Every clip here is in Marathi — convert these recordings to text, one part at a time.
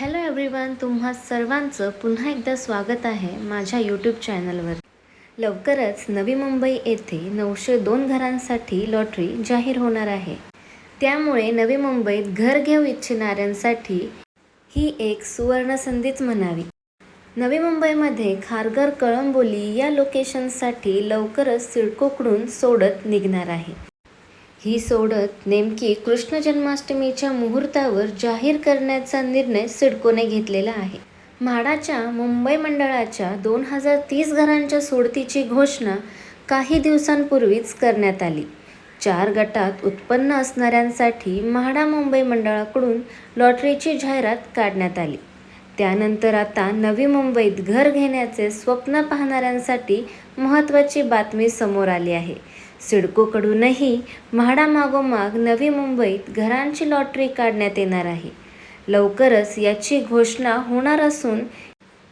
हॅलो एव्हरीवन तुम्हा सर्वांचं पुन्हा एकदा स्वागत आहे माझ्या यूट्यूब चॅनलवर लवकरच नवी मुंबई येथे नऊशे दोन घरांसाठी लॉटरी जाहीर होणार आहे. त्यामुळे नवी मुंबईत घर घेऊ इच्छिणाऱ्यांसाठी ही एक सुवर्ण संधीच म्हणावी. नवी मुंबईमध्ये खारघर कळंबोली या लोकेशनसाठी लवकरच सिडकोकडून सोडत निघणार आहे. ही सोडत नेमकी कृष्ण जन्माष्टमीच्या मुहूर्तावर जाहीर करण्याचा निर्णय सिडकोने घेतलेला आहे. म्हाडाच्या मुंबई मंडळाच्या दोन हजार तीस घरांच्या सोडतीची घोषणा काही दिवसांपूर्वीच करण्यात आली. चार गटात उत्पन्न असणाऱ्यांसाठी म्हाडा मुंबई मंडळाकडून लॉटरीची जाहिरात काढण्यात आली. त्यानंतर आता नवी मुंबईत घर घेण्याचे स्वप्न पाहणाऱ्यांसाठी महत्त्वाची बातमी समोर आली आहे. सिडकोकडूनही म्हाडामागोमाग नवी मुंबईत घरांची लॉटरी काढण्यात येणार आहे. लवकरच याची घोषणा होणार असून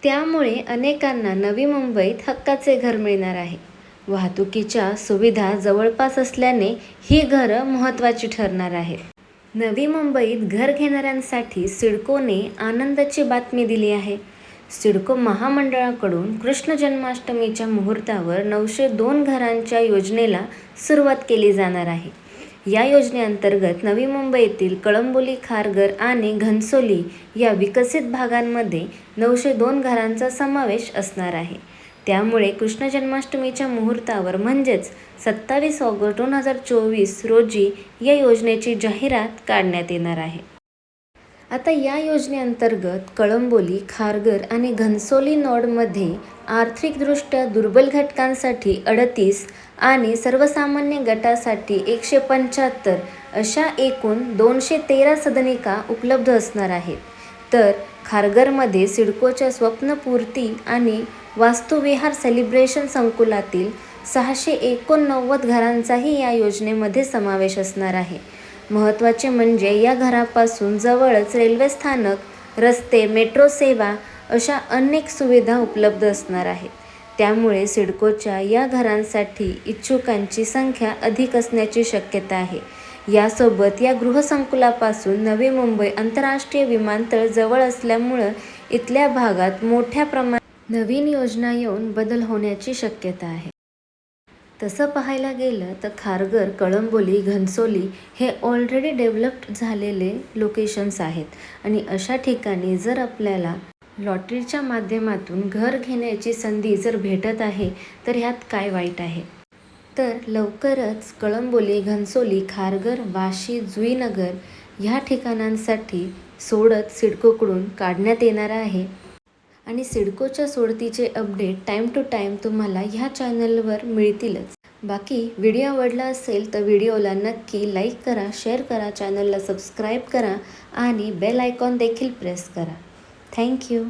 त्यामुळे अनेकांना नवी मुंबईत हक्काचे घर मिळणार आहे. वाहतुकीच्या सुविधा जवळपास असल्याने ही घरं महत्त्वाची ठरणार आहेत. नवी मुंबईत घर घेणाऱ्यांसाठी सिडकोने आनंदाची बातमी दिली आहे. सिडको महामंडळाकडून कृष्ण जन्माष्टमीच्या मुहूर्तावर नऊशे दोन घरांच्या योजनेला सुरुवात केली जाणार आहे. या योजनेअंतर्गत नवी मुंबईतील कळंबोली खारघर आणि घनसोली या विकसित भागांमध्ये नऊशे दोन घरांचा समावेश असणार आहे. त्यामुळे कृष्ण जन्माष्टमीच्या मुहूर्तावर म्हणजेच सत्तावीस ऑगस्ट दोन हजार चोवीस रोजी या योजनेची जाहिरात काढण्यात येणार आहे. आता या योजनेअंतर्गत कळंबोली खारघर आणि घनसोली नोडमध्ये आर्थिकदृष्ट्या दुर्बल घटकांसाठी अडतीस आणि सर्वसामान्य गटासाठी एकशे पंच्याहत्तर अशा एकूण दोनशे तेरा सदनिका उपलब्ध असणार आहेत. तर खारघरमध्ये सिडकोच्या स्वप्नपूर्ती आणि वास्तुविहार सेलिब्रेशन संकुलातील सहाशे एकोणनव्वद घरांचाही या योजनेमध्ये समावेश असणार आहे. महत्त्वाचे म्हणजे या घरापासून जवळच रेल्वे स्थानक रस्ते मेट्रो सेवा अशा अनेक सुविधा उपलब्ध असणार आहेत. त्यामुळे सिडकोच्या या घरांसाठी इच्छुकांची संख्या अधिक असण्याची शक्यता आहे. यासोबत या गृहसंकुलापासून नवी मुंबई आंतरराष्ट्रीय विमानतळ जवळ असल्यामुळं इथल्या भागात मोठ्या प्रमाणात नवीन योजना येऊन बदल होण्याची शक्यता आहे. तसं पाहायला गेलं तर खारघर कळंबोली घनसोली हे ऑलरेडी डेव्हलप्ड झालेले लोकेशन्स आहेत. आणि अशा ठिकाणी जर आपल्याला लॉटरीच्या माध्यमातून घर घेण्याची संधी जर भेटत आहे तर ह्यात काय वाईट आहे? तर लवकरच कळंबोली घनसोली खारघर वाशी जुईनगर ह्या ठिकाणांसाठी सोडत सिडकोकडून काढण्यात येणार आहे. आणि सिडकोच्या सोडतीचे अपडेट टाईम टू टाईम तुम्हाला ह्या चॅनलवर मिळतीलच. बाकी व्हिडिओ आवडला असेल तर व्हिडिओला नक्की लाईक करा शेअर करा चॅनलला सबस्क्राईब करा आणि बेल आयकॉन देखील प्रेस करा. Thank you